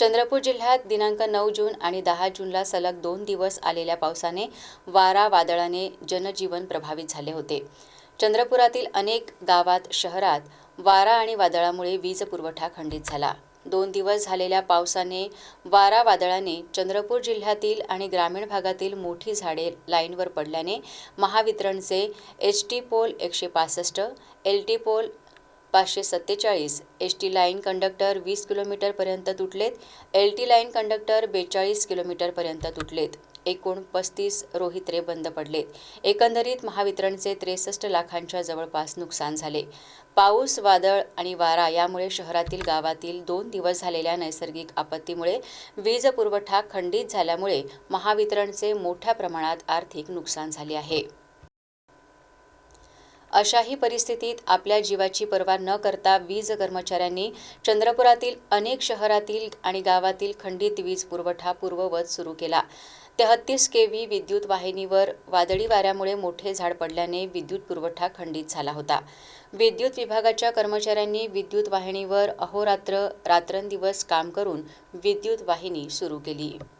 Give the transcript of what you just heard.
चंद्रपूर जिल्ह्यात दिनांक नऊ जून आणि दहा जूनला सलग दोन दिवस आलेल्या पावसाने वारा वादळाने जनजीवन प्रभावित झाले होते. चंद्रपुरातील अनेक गावात शहरात वारा आणि वादळामुळे वीज पुरवठा खंडित झाला. दोन दिवस झालेल्या पावसाने वारा वादळाने चंद्रपूर जिल्ह्यातील आणि ग्रामीण भागातील मोठी झाडे लाईनवर पडल्याने महावितरणचे एच टी पोल एकशे पासष्ट एल टी पोल पाचशे सत्तेचाळीस. एस टी लाईन कंडक्टर वीस किलोमीटरपर्यंत तुटलेत. एल टी लाईन कंडक्टर बेचाळीस किलोमीटरपर्यंत तुटलेत. एकूण पस्तीस रोहित्रे बंद पडलेत. एकंदरीत महावितरणचे त्रेसष्ट लाखांच्या जवळपास नुकसान झाले. पाऊस वादळ आणि वारा यामुळे शहरातील गावातील दोन दिवस झालेल्या नैसर्गिक आपत्तीमुळे वीज पुरवठा खंडित झाल्यामुळे महावितरणचे मोठ्या प्रमाणात आर्थिक नुकसान झाले आहे. अशाही परिस्थितीत आपल्या जीवाची पर्वा न करता वीज कर्मचाऱ्यांनी चंद्रपुरातील अनेक शहरातील आणि गावातील खंडित वीज पुरवठा पूर्ववत सुरू केला. तेहत्तीस के व्ही विद्युत वाहिनीवर वादळी वाऱ्यामुळे मोठे झाड पडल्याने विद्युत पुरवठा खंडित झाला होता. विद्युत विभागाच्या कर्मचाऱ्यांनी विद्युत वाहिनीवर अहोरात्र रात्रंदिवस काम करून विद्युत वाहिनी सुरू केली.